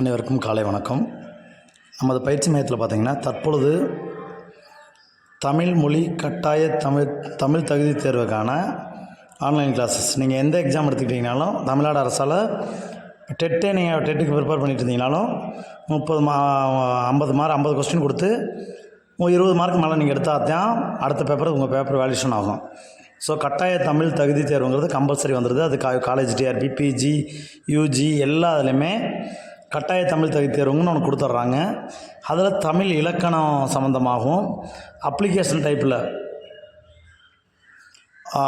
அனைவருக்கும் காலை வணக்கம். நமது பயிற்சி மையத்தில் பார்த்திங்கன்னா தற்பொழுது தமிழ் மொழி கட்டாய தமிழ் தமிழ் தகுதி தேர்வுக்கான ஆன்லைன் கிளாஸஸ். நீங்கள் எந்த எக்ஸாம் எடுத்துக்கிட்டிங்கனாலும் தமிழ்நாடு அரசால் டெட்டே நீங்கள் டெட்டுக்கு ப்ரிப்பேர் பண்ணிட்டு இருந்தீங்கனாலும் முப்பது மா ஐம்பது மார்க் ஐம்பது கொஸ்டின் கொடுத்து இருபது மார்க் மேலே நீங்கள் எடுத்தால் தான் அடுத்த பேப்பர் உங்கள் பேப்பர் வேல்யூஷன் ஆகும். ஸோ கட்டாய தமிழ் தகுதி தேர்வுங்கிறது கம்பல்சரி வந்துடுது அது கா காலேஜ் டிஆர்பி பிஜி யூஜி எல்லா இதுலேயுமே கட்டாய தமிழ் தகுதி தேர்வுங்கன்னு ஒன்று கொடுத்துட்றாங்க. அதில் தமிழ் இலக்கணம் சம்மந்தமாகவும் அப்ளிகேஷன் டைப்பில்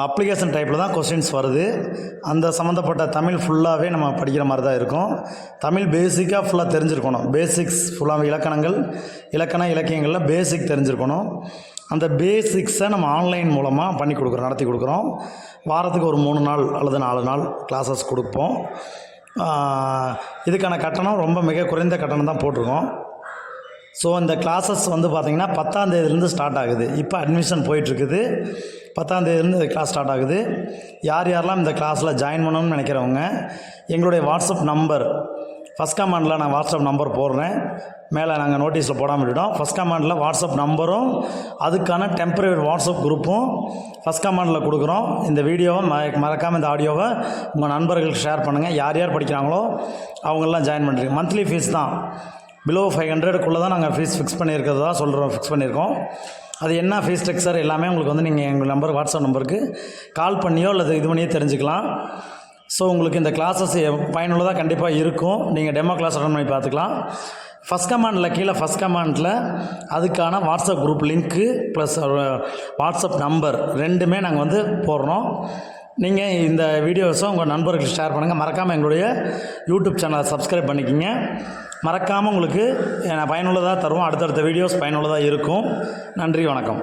அப்ளிகேஷன் டைப்பில் தான் கொஸ்டின்ஸ் வருது. அந்த சம்மந்தப்பட்ட தமிழ் ஃபுல்லாகவே நம்ம படிக்கிற மாதிரி தான் இருக்கும். தமிழ் பேசிக்காக ஃபுல்லாக தெரிஞ்சிருக்கணும். பேசிக்ஸ் ஃபுல்லாக இலக்கணங்கள் இலக்கண இலக்கியங்களில் பேசிக் தெரிஞ்சிருக்கணும். அந்த பேசிக்ஸை நம்ம ஆன்லைன் மூலமாக பண்ணி கொடுக்குறோம் நடத்தி கொடுக்குறோம். வாரத்துக்கு ஒரு மூணு நாள் அல்லது நாலு நாள் கிளாஸஸ் கொடுப்போம். இதுக்கான கட்டணம் ரொம்ப மிக குறைந்த கட்டணம் தான் போட்டிருக்கோம். ஸோ இந்த கிளாஸஸ் வந்து பார்த்திங்கன்னா பத்தாந்தேதியிலேருந்து ஸ்டார்ட் ஆகுது. இப்போ அட்மிஷன் போயிட்டுருக்குது. பத்தாந்தேதிலேருந்து இந்த கிளாஸ் ஸ்டார்ட் ஆகுது. யார் யாரெல்லாம் இந்த கிளாஸில் ஜாயின் பண்ணணும்னு நினைக்கிறவங்க எங்களுடைய வாட்ஸ்அப் நம்பர் ஃபஸ்ட் கமாண்டில் நான் வாட்ஸ்அப் நம்பர் போடுறேன். மேலே நாங்கள் நோட்டீஸில் போடாமல் விட்டுட்டோம். ஃபஸ்ட் கமாண்டில் வாட்ஸ்அப் நம்பரும் அதுக்கான டெம்பரரி வாட்ஸ்அப் குரூப்பும் ஃபஸ்ட் கமாண்டில் கொடுக்குறோம். இந்த வீடியோவை ம மறக்காமல் இந்த ஆடியோவை உங்கள் நண்பர்களுக்கு ஷேர் பண்ணுங்கள் யார் யார் படிக்கிறாங்களோ அவங்கெல்லாம் ஜாயின் பண்ணுறீங்க மந்த்லி ஃபீஸ் தான். பிலோ ஃபைவ் ஹண்ட்ரடுக்குள்ளே தான் நாங்கள் ஃபீஸ் ஃபிக்ஸ் பண்ணியிருக்கிறதா சொல்கிறோம் ஃபிக்ஸ் பண்ணியிருக்கோம். அது என்ன ஃபீஸ் ஸ்ட்ரக்சர் எல்லாமே உங்களுக்கு வந்து நீங்கள் எங்கள் நம்பர் வாட்ஸ்அப் நம்பருக்கு கால் பண்ணியோ அல்லது இது பண்ணியோ தெரிஞ்சுக்கலாம். ஸோ உங்களுக்கு இந்த கிளாஸஸ் பயனுள்ளதாக கண்டிப்பாக இருக்கும். நீங்கள் டெமோ கிளாஸ் அட்டன் பண்ணி பார்த்துக்கலாம். ஃபஸ்ட் கமாண்டில் கீழே ஃபஸ்ட் கமாண்டில் அதுக்கான வாட்ஸ்அப் குரூப் லிங்க்கு ப்ளஸ் வாட்ஸ்அப் நம்பர் ரெண்டுமே நாங்கள் வந்து போடுறோம். நீங்கள் இந்த வீடியோஸும் உங்கள் நண்பர்களுக்கு ஷேர் பண்ணுங்கள் மறக்காமல் எங்களுடைய யூடியூப் சேனலை சப்ஸ்கிரைப் பண்ணிக்கிங்க. மறக்காமல் உங்களுக்கு பயனுள்ளதாக தருவோம். அடுத்தடுத்த வீடியோஸ் பயனுள்ளதாக இருக்கும். நன்றி வணக்கம்.